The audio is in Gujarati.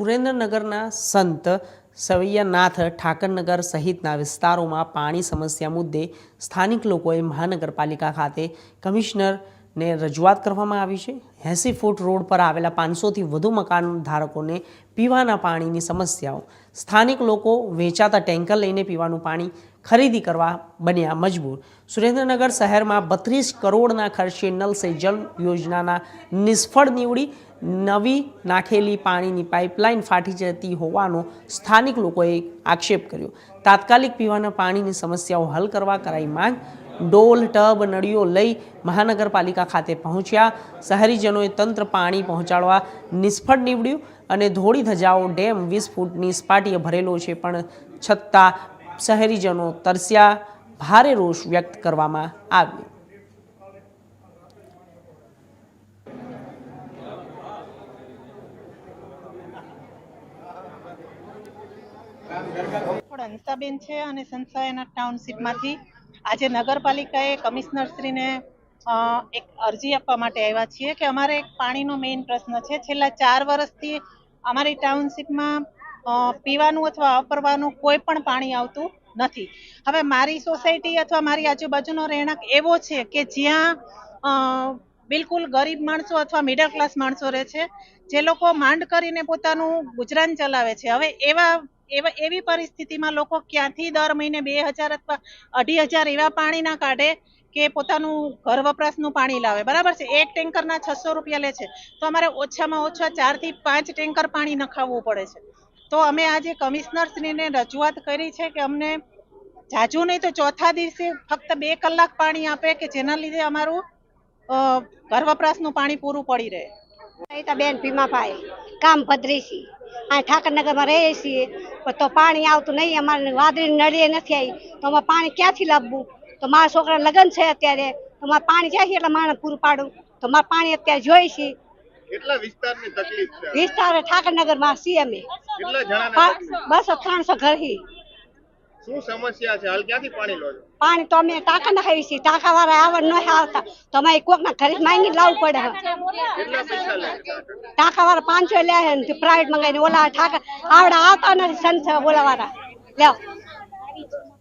સુરેન્દ્રનગરના સંત સવૈયાનાથ ઠાકરનગર સહિતના વિસ્તારોમાં પાણી સમસ્યા મુદ્દે સ્થાનિક લોકોએ મહાનગરપાલિકા ખાતે કમિશનરને રજૂઆત કરવામાં આવી છે. એંસી ફૂટ રોડ પર આવેલા પાંચસોથી વધુ મકાન ધારકોને પીવાના પાણીની સમસ્યાઓ. સ્થાનિક લોકો વેચાતા ટેન્કર લઈને પીવાનું પાણી ખરીદી કરવા બન્યા મજબૂર. સુરેન્દ્રનગર શહેરમાં બત્રીસ કરોડના ખર્ચે નલ સે જલ યોજનાના નિષ્ફળ નીવડી નવી નાખેલી પાણીની પાઇપલાઇન ફાટી જતી હોવાનો સ્થાનિક લોકોએ આક્ષેપ કર્યો. તાત્કાલિક પીવાના પાણીની સમસ્યાઓ હલ કરવા કરાઈ માંગ ડોલ ટબ નળીઓ લઈ મહાનગરપાલિકા ખાતે પહોંચ્યા. શહેરીજનોએ તંત્ર પાણી પહોંચાડવા નિષ્ફળ નીવડ્યું અને ધોળી ધજાઓ ડેમ વીસ ફૂટની સપાટીએ ભરેલો છે, પણ છતાં શહેરીજનો તરસ્યા. ભારે રોષ વ્યક્ત કરવામાં આવ્યો. હંસાબેન છે અને સંસાયના ટાઉનશીપમાંથી આજે નગરપાલિકાએ કમિશનરશ્રીને એક અરજી આપવા માટે આવ્યા છીએ કે અમારે એક પાણીનો મેઇન પ્રશ્ન છે. છેલ્લા ચાર વર્ષથી અમારી ટાઉનશીપમાં પીવાનું અથવા વાપરવાનું કોઈ પણ પાણી આવતું નથી. હવે મારી સોસાયટી અથવા મારી આજુબાજુનો રહેણાંક એવો છે કે જ્યાં બિલકુલ ગરીબ માણસો અથવા મિડલ ક્લાસ માણસો રહે છે. જે લોકો માંડ કરીને પોતાનું ગુજરાન ચલાવે છે. હવે એવા એવા એવી પરિસ્થિતિમાં લોકો ક્યાંથી દર મહિને બે હજાર અથવા અઢી હજાર એવા પાણી ના કાઢે કે પોતાનું ઘર વપરાશનું પાણી લાવે. બરાબર છે? એક ટેન્કરના છસો રૂપિયા લે છે. તો અમારે ઓછામાં ઓછા ચારથી પાંચ ટેન્કર પાણી નખાવવું પડે છે. તો અમે આજે કમિશનરશ્રીને રજૂઆત કરી છે કે અમને જાજુ નહીં તો ચોથા દિવસે ફક્ત બે કલાક પાણી આપે કે જેના લીધે અમારું ઘર વપરાશનું પાણી પૂરું પડી રહે. બેન ભીમાભાઈ કામ છીએ આ ઠાકરનગરમાં રહીએ છીએ પણ તો પાણી આવતું નહીં અમારે વાદળી નળીએ નથી આવી. તો અમારે પાણી ક્યાંથી લાવવું? તો મારા છોકરા લગ્ન છે અત્યારે. તો મારે પાણી જાય એટલે માણસ પૂરું પાડું. તો મારે પાણી અત્યારે જોઈએ છે. કેટલા વિસ્તારની તકલીફ છે? વિસ્તાર ઠાકરનગરમાં છીએ અમે. બસો ત્રણસો ઘર શું સમસ્યા છે? હાલ ક્યાંથી પાણી લો છો? પાણી તો અમે ટાંકા નખાવી છીએ. ટાંકા વાળા આવડ ન આવતા. તો અમારે કોકના ઘરે જ માંગી લાવવું પડે કેટલા પૈસા લે? ટાંકા વાળા પાંચસો લે ને પ્રાઇવેટ મંગાવીને ઓલા ઠાકા આવડા આવતા નથી સંત ઓલા વાળા લ્યો.